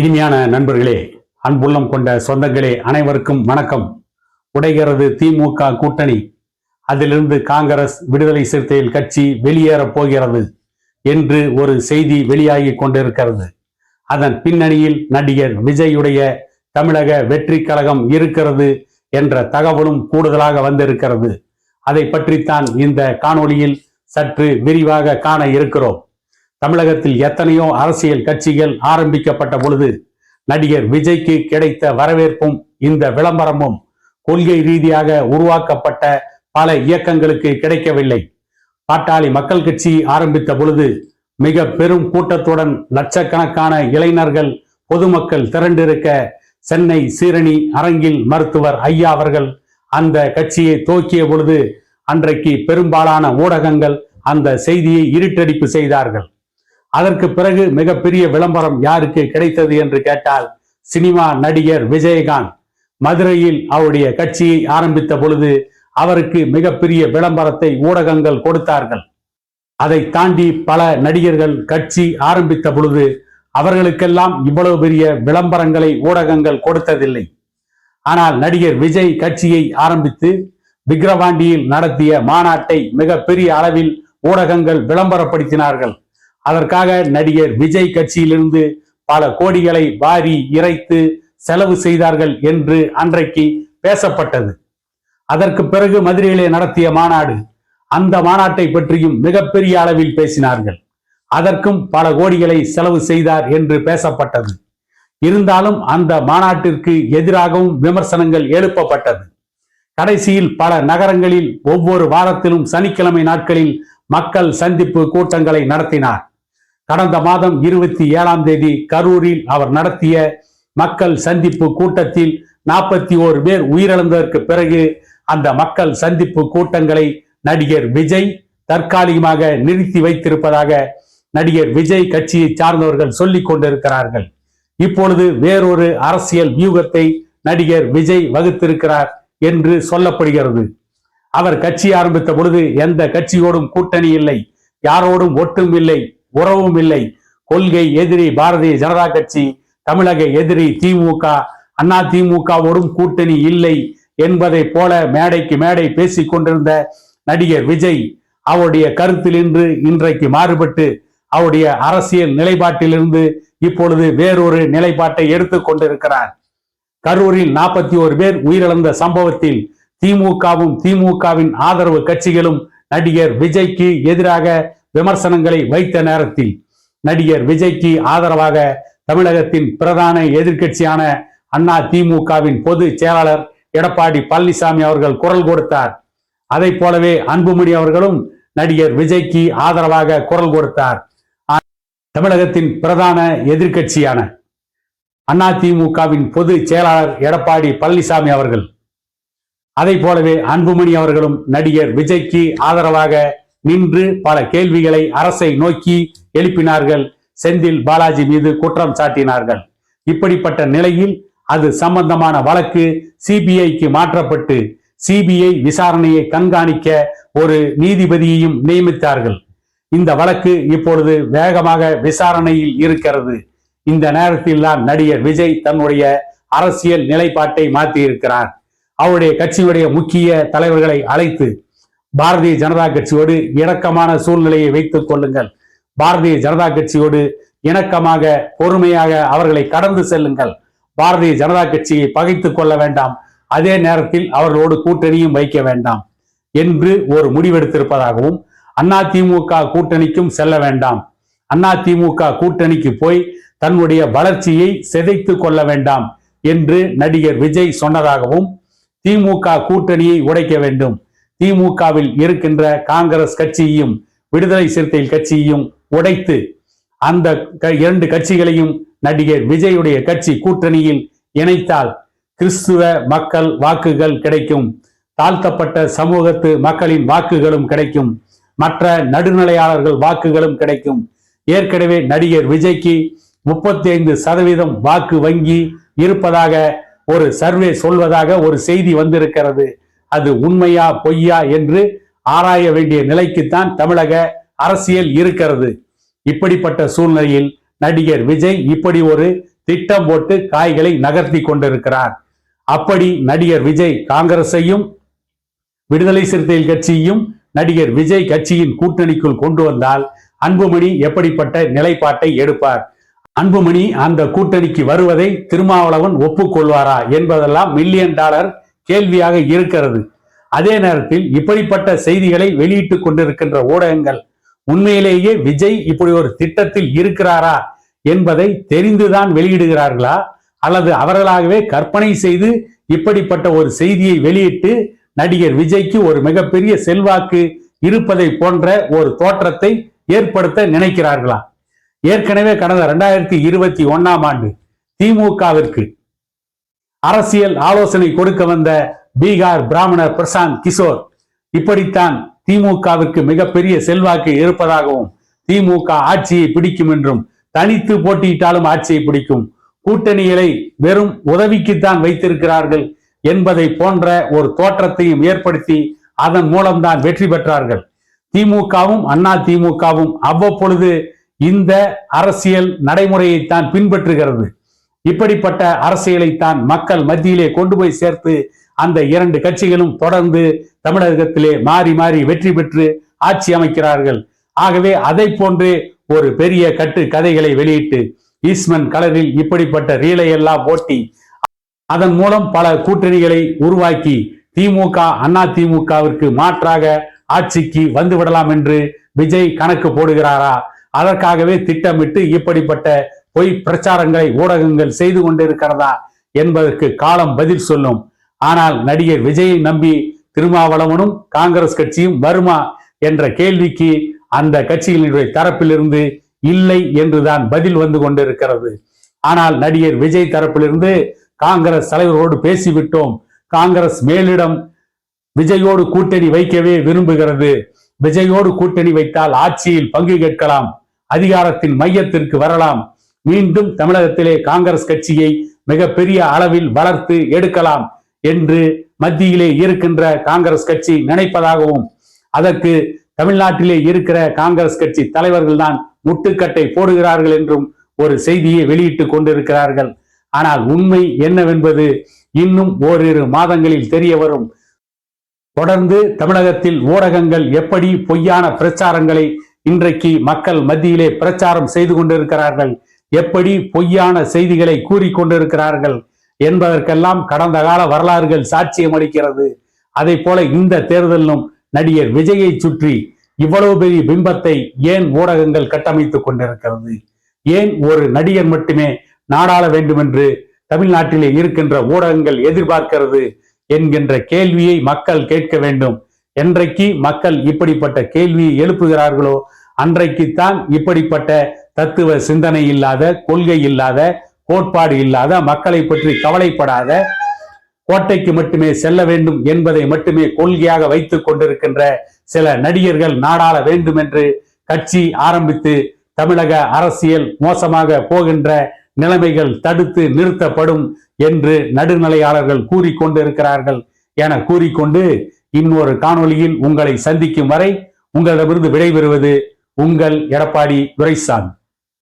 இனிமையான நண்பர்களே அன்புள்ளம் கொண்ட சொந்தங்களே அனைவருக்கும் வணக்கம். உடைகிறது திமுக கூட்டணி. அதிலிருந்து காங்கிரஸ் விடுதலை சிறுத்தைகள் கட்சி வெளியேறப் போகிறது என்று ஒரு செய்தி வெளியாகி கொண்டிருக்கிறது. அதன் பின்னணியில் நடிகர் விஜயுடைய தமிழக வெற்றி கழகம் இருக்கிறது என்ற தகவலும் கூடுதலாக வந்திருக்கிறது. அதை பற்றித்தான் இந்த காணொளியில் சற்று விரிவாக காண இருக்கிறோம். தமிழகத்தில் எத்தனையோ அரசியல் கட்சிகள் ஆரம்பிக்கப்பட்ட பொழுது நடிகர் விஜய்க்கு கிடைத்த வரவேற்பும் இந்த விளம்பரமும் கொள்கை ரீதியாக உருவாக்கப்பட்ட பல இயக்கங்களுக்கு கிடைக்கவில்லை. பாட்டாளி மக்கள் கட்சி ஆரம்பித்த பொழுது மிக பெரும் கூட்டத்துடன் லட்சக்கணக்கான இளைஞர்கள் பொதுமக்கள் திரண்டிருக்க சென்னை சீரணி அரங்கில் மருத்துவர் ஐயா அவர்கள் அந்த கட்சியை துவக்கிய பொழுது அன்றைக்கு பெரும்பாலான ஊடகங்கள் அந்த செய்தியை இருட்டடிப்பு செய்தார்கள். அதற்கு பிறகு மிகப்பெரிய விளம்பரம் யாருக்கு கிடைத்தது என்று கேட்டால் சினிமா நடிகர் விஜயகாந்த். மதுரையில் அவருடைய கட்சியை ஆரம்பித்த பொழுது அவருக்கு மிகப்பெரிய விளம்பரத்தை ஊடகங்கள் கொடுத்தார்கள். அதை தாண்டி பல நடிகர்கள் கட்சி ஆரம்பித்த பொழுது அவர்களுக்கெல்லாம் இவ்வளவு பெரிய விளம்பரங்களை ஊடகங்கள் கொடுத்ததில்லை. ஆனால் நடிகர் விஜய் கட்சியை ஆரம்பித்து விக்கிரவாண்டியில் நடத்திய மாநாட்டை மிக பெரிய அளவில் ஊடகங்கள் விளம்பரப்படுத்தினார்கள். அதற்காக நடிகர் விஜய் கட்சியிலிருந்து பல கோடிகளை வாரி இறைத்து செலவு செய்தார்கள் என்று அன்றைக்கு பேசப்பட்டது. அதற்கு பிறகு மதுரையிலே நடத்திய மாநாடு அந்த மாநாட்டை பற்றியும் மிகப்பெரிய அளவில் பேசினார்கள். அதற்கும் பல கோடிகளை செலவு செய்தார் என்று பேசப்பட்டது. இருந்தாலும் அந்த மாநாட்டிற்கு எதிராகவும் விமர்சனங்கள் எழுப்பப்பட்டது. கடைசியில் பல நகரங்களில் ஒவ்வொரு வாரத்திலும் சனிக்கிழமை நாட்களில் மக்கள் சந்திப்பு கூட்டங்களை நடத்தினார். கடந்த மாதம் இருபத்தி ஏழாம் தேதி கரூரில் அவர் நடத்திய மக்கள் சந்திப்பு கூட்டத்தில் நாற்பத்தி ஓரு பேர் உயிரிழந்ததற்கு பிறகு அந்த மக்கள் சந்திப்பு கூட்டங்களை நடிகர் விஜய் தற்காலிகமாக நிறுத்தி வைத்திருப்பதாக நடிகர் விஜய் கட்சியை சார்ந்தவர்கள் சொல்லிக் கொண்டிருக்கிறார்கள். இப்பொழுது வேறொரு அரசியல் வியூகத்தை நடிகர் விஜய் வகுத்திருக்கிறார் என்று சொல்லப்படுகிறது. அவர் கட்சி ஆரம்பித்த பொழுது எந்த கட்சியோடும் கூட்டணி இல்லை யாரோடும் ஒட்டும் இல்லை உறவும் இல்லை. கொள்கை எதிரி பாரதிய ஜனதா கட்சி தமிழக எதிரி திமுக. அண்ணா திமுகவோடும் கூட்டணி இல்லை என்பதை போல மேடைக்கு மேடை பேசிக் கொண்டிருந்த நடிகர் விஜய் அவருடைய கருத்திலிருந்து இன்றைக்கு மாறுபட்டு அவருடைய அரசியல் நிலைப்பாட்டிலிருந்து இப்பொழுது வேறொரு நிலைப்பாட்டை எடுத்துக் கொண்டிருக்கிறார். கரூரில் நாற்பத்தி ஒரு பேர் உயிரிழந்த சம்பவத்தில் திமுகவும் திமுகவின் ஆதரவு கட்சிகளும் நடிகர் விஜய்க்கு எதிராக விமர்சனங்களை வைத்த நேரத்தில் நடிகர் விஜய்க்கு ஆதரவாக தமிழகத்தின் பிரதான எதிர்கட்சியான அண்ணா திமுகவின் பொது செயலாளர் எடப்பாடி பழனிசாமி அவர்கள் குரல் கொடுத்தார். அதை போலவே அன்புமணி அவர்களும் நடிகர் விஜய்க்கு ஆதரவாக குரல் கொடுத்தார். தமிழகத்தின் பிரதான எதிர்க்கட்சியான அதிமுகவின் பொது செயலாளர் எடப்பாடி பழனிசாமி அவர்கள். அதை போலவே அன்புமணி அவர்களும் நடிகர் விஜய்க்கு ஆதரவாக நின்று பல கேள்விகளை அரசை நோக்கி எழுப்பினார்கள். செந்தில் பாலாஜி மீது குற்றம் சாட்டினார்கள். இப்படிப்பட்ட நிலையில் அது சம்பந்தமான வழக்கு சிபிஐக்கு மாற்றப்பட்டு சிபிஐ விசாரணையை கண்காணிக்க ஒரு நீதிபதியையும் நியமித்தார்கள். இந்த வழக்கு இப்பொழுது வேகமாக விசாரணையில் இருக்கிறது. இந்த நேரத்தில் தான் நடிகர் விஜய் தன்னுடைய அரசியல் நிலைப்பாட்டை மாற்றியிருக்கிறார். அவருடைய கட்சியுடைய முக்கிய தலைவர்களை அழைத்து பாரதிய ஜனதா கட்சியோடு இணக்கமான சூழ்நிலையை வைத்துக் கொள்ளுங்கள். பாரதிய ஜனதா கட்சியோடு இணக்கமாக பொறுமையாக அவர்களை கடந்து செல்லுங்கள். பாரதிய ஜனதா கட்சியை பகைத்துக் கொள்ள வேண்டாம். அதே நேரத்தில் அவர்களோடு கூட்டணியும் வைக்க வேண்டாம். என்று ஒரு முடிவெடுத்திருப்பதாகவும் அதிமுக கூட்டணிக்கும் செல்ல வேண்டாம். அதிமுக கூட்டணிக்கு போய் தன்னுடைய வளர்ச்சியை சிதைத்து கொள்ள வேண்டாம். என்று நடிகர் விஜய் சொன்னதாகவும் திமுக கூட்டணியை உடைக்க வேண்டும். திமுகவில் இருக்கின்ற காங்கிரஸ் கட்சியையும் விடுதலை சிறுத்தைகள் கட்சியையும் உடைத்து அந்த இரண்டு கட்சிகளையும் நடிகர் விஜயுடைய கட்சி கூட்டணியில் இணைத்தால் கிறிஸ்துவ மக்கள் வாக்குகள் கிடைக்கும். தாழ்த்தப்பட்ட சமூகத்து மக்களின் வாக்குகளும் கிடைக்கும். மற்ற நடுநிலையாளர்கள் வாக்குகளும் கிடைக்கும். ஏற்கனவே நடிகர் விஜய்க்கு முப்பத்தி ஐந்து சதவீதம் வாக்கு வங்கி இருப்பதாக ஒரு சர்வே சொல்வதாக ஒரு செய்தி வந்திருக்கிறது. அது உண்மையா பொய்யா என்று ஆராய வேண்டிய நிலைக்குத்தான் தமிழக அரசியல் இருக்கிறது. இப்படிப்பட்ட சூழ்நிலையில் நடிகர் விஜய் இப்படி ஒரு திட்டம் போட்டு காய்களை நகர்த்தி கொண்டிருக்கிறார். அப்படி நடிகர் விஜய் காங்கிரஸையும் விடுதலை சிறுத்தைகள் கட்சியையும் நடிகர் விஜய் கட்சியின் கூட்டணிக்குள் கொண்டு வந்தால் அன்புமணி எப்படிப்பட்ட நிலைப்பாட்டை எடுப்பார்? அன்புமணி அந்த கூட்டணிக்கு வருவதை திருமாவளவன் ஒப்புக்கொள்வாரா என்பதெல்லாம் மில்லியன் டாலர் கேள்வியாக இருக்கிறது. அதே நேரத்தில் இப்படிப்பட்ட செய்திகளை வெளியிட்டுக் கொண்டிருக்கின்ற ஊடகங்கள் உண்மையிலேயே விஜய் இப்படி ஒரு திட்டத்தில் இருக்கிறாரா என்பதை தெரிந்துதான் வெளியிடுகிறார்களா? அல்லது அவர்களாகவே கற்பனை செய்து இப்படிப்பட்ட ஒரு செய்தியை வெளியிட்டு நடிகர் விஜய்க்கு ஒரு மிகப்பெரிய செல்வாக்கு இருப்பதை போன்ற ஒரு தோற்றத்தை ஏற்படுத்த நினைக்கிறார்களா? ஏற்கனவே கடந்த இரண்டாயிரத்தி இருபத்தி ஒன்னாம் ஆண்டு திமுகவிற்கு அரசியல் ஆலோசனை கொடுக்க வந்த பீகார் பிராமணர் பிரசாந்த் கிஷோர் இப்படித்தான் திமுகவிற்கு மிகப்பெரிய செல்வாக்கு இருப்பதாகவும் திமுக ஆட்சியை பிடிக்கும் என்றும் தனித்து போட்டியிட்டாலும் ஆட்சியை பிடிக்கும். கூட்டணிகளை வெறும் உதவிக்குத்தான் வைத்திருக்கிறார்கள் என்பதை போன்ற ஒரு தோற்றத்தையும் ஏற்படுத்தி அதன் மூலம்தான் வெற்றி பெற்றார்கள். திமுகவும் அண்ணா திமுகவும் அவ்வப்பொழுது இந்த அரசியல் நடைமுறையைத்தான் பின்பற்றுகிறது. இப்படிப்பட்ட அரசியலைத்தான் மக்கள் மத்தியிலே கொண்டு போய் சேர்த்து அந்த இரண்டு கட்சிகளும் தொடர்ந்து தமிழகத்திலே மாறி மாறி வெற்றி பெற்று ஆட்சி அமைக்கிறார்கள். ஆகவே அதை போன்று ஒரு பெரிய கட்டு கதைகளை வெளியிட்டு ஈஸ்மன் கலரில் இப்படிப்பட்ட ரீலை எல்லாம் ஓட்டி அதன் மூலம் பல கூட்டணிகளை உருவாக்கி திமுக அண்ணா திமுகவிற்கு மாற்றாக ஆட்சிக்கு வந்து விடலாம் என்று விஜய் கணக்கு போடுகிறாரா? அதற்காகவே திட்டமிட்டு இப்படிப்பட்ட பொய் பிரச்சாரங்களை ஊடகங்கள் செய்து கொண்டிருக்கிறதா என்பதற்கு காலம் பதில் சொல்லும். ஆனால் நடிகர் விஜயை நம்பி திருமாவளவனும் காங்கிரஸ் கட்சியும் வருமா என்ற கேள்விக்கு அந்த கட்சிகளினுடைய தரப்பிலிருந்து இல்லை என்றுதான் பதில் வந்து கொண்டிருக்கிறது. ஆனால் நடிகர் விஜய் தரப்பிலிருந்து காங்கிரஸ் தலைவரோடு பேசிவிட்டோம். காங்கிரஸ் மேலிடம் விஜயோடு கூட்டணி வைக்கவே விரும்புகிறது. விஜயோடு கூட்டணி வைத்தால் ஆட்சியில் பங்கு கேட்கலாம். அதிகாரத்தின் மையத்திற்கு வரலாம். மீண்டும் தமிழகத்திலே காங்கிரஸ் கட்சியை மிகப்பெரிய அளவில் வளர்த்து எடுக்கலாம் என்று மத்தியிலே இருக்கின்ற காங்கிரஸ் கட்சி நினைப்பதாகவும் அதற்கு தமிழ்நாட்டிலே இருக்கிற காங்கிரஸ் கட்சி தலைவர்கள் தான் முட்டுக்கட்டை போடுகிறார்கள் என்றும் ஒரு செய்தியை வெளியிட்டுக் கொண்டிருக்கிறார்கள். ஆனால் உண்மை என்னவென்பது இன்னும் ஓரிரு மாதங்களில் தெரிய வரும். தொடர்ந்து தமிழகத்தில் ஊடகங்கள் எப்படி பொய்யான பிரச்சாரங்களை இன்றைக்கு மக்கள் மத்தியிலே பிரச்சாரம் செய்து கொண்டிருக்கிறார்கள் எப்படி பொய்யான செய்திகளை கூறிக்கொண்டிருக்கிறார்கள் என்பதற்கெல்லாம் கடந்த கால வரலாறுகள் சாட்சியம் அளிக்கிறது. அதை போல இந்த தேர்தலிலும் நடிகர் விஜயை சுற்றி இவ்வளவு பெரிய பிம்பத்தை ஏன் ஊடகங்கள் கட்டமைத்துக் கொண்டிருக்கிறது? ஏன் ஒரு நடிகர் மட்டுமே நாடாள வேண்டும் என்று தமிழ்நாட்டிலே இருக்கின்ற ஊடகங்கள் எதிர்பார்க்கிறது என்கின்ற கேள்வியை மக்கள் கேட்க வேண்டும்? என்றைக்கு மக்கள் இப்படிப்பட்ட கேள்வியை எழுப்புகிறார்களோ அன்றைக்குத்தான் இப்படிப்பட்ட தத்துவ சிந்தனை இல்லாத கொள்கை இல்லாத கோட்பாடு இல்லாத மக்களை பற்றி கவலைப்படாத கோட்டைக்கு மட்டுமே செல்ல வேண்டும் என்பதை மட்டுமே கொள்கையாக வைத்துக் கொண்டிருக்கின்ற சில நடிகர்கள் நாடாள வேண்டும் என்று கட்சி ஆரம்பித்து தமிழக அரசியல் மோசமாக போகின்ற நிலைமைகள் தடுத்து நிறுத்தப்படும் என்று நடுநிலையாளர்கள் கூறிக்கொண்டிருக்கிறார்கள் என கூறிக்கொண்டு இன்னொரு காணொளியில் உங்களை சந்திக்கும் வரை உங்களிடமிருந்து விடைபெறுவது உங்கள் எடப்பாடி துரைசாமி.